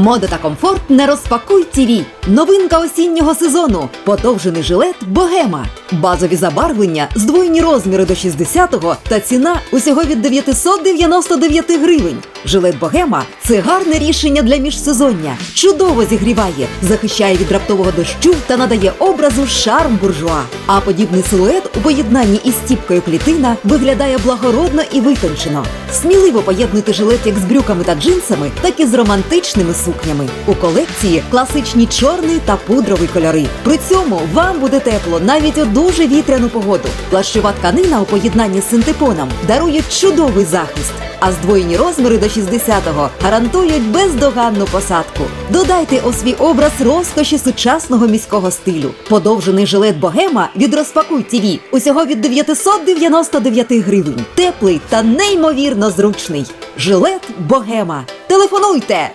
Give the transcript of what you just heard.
Мода та комфорт не розпакуй ТІВІ. Новинка осіннього сезону. Подовжений жилет Богема. Базові забарвлення, здвоєні розміри до 60-го та ціна усього від 999 гривень. Жилет Богема це гарне рішення для міжсезоння. Чудово зігріває, захищає від раптового дощу та надає образу шарм буржуа. А подібний силует у поєднанні із стіпкою клітина виглядає благородно і витончено. Сміливо поєднуйте жилет як з брюками та джинсами, так і з романтичними сукнями. У колекції класичні чорний та пудровий кольори. При цьому вам буде тепло навіть у дуже вітряну погоду. Плащова тканина у поєднанні з синтепоном дарує чудовий захист. А здвоєні розміри до 60-го гарантують бездоганну посадку. Додайте у свій образ розкоші сучасного міського стилю. Подовжений жилет Богема від розпакуй ТІВІ усього від 999 гривень. Теплий та неймовірно зручний. Жилет Богема. Телефонуйте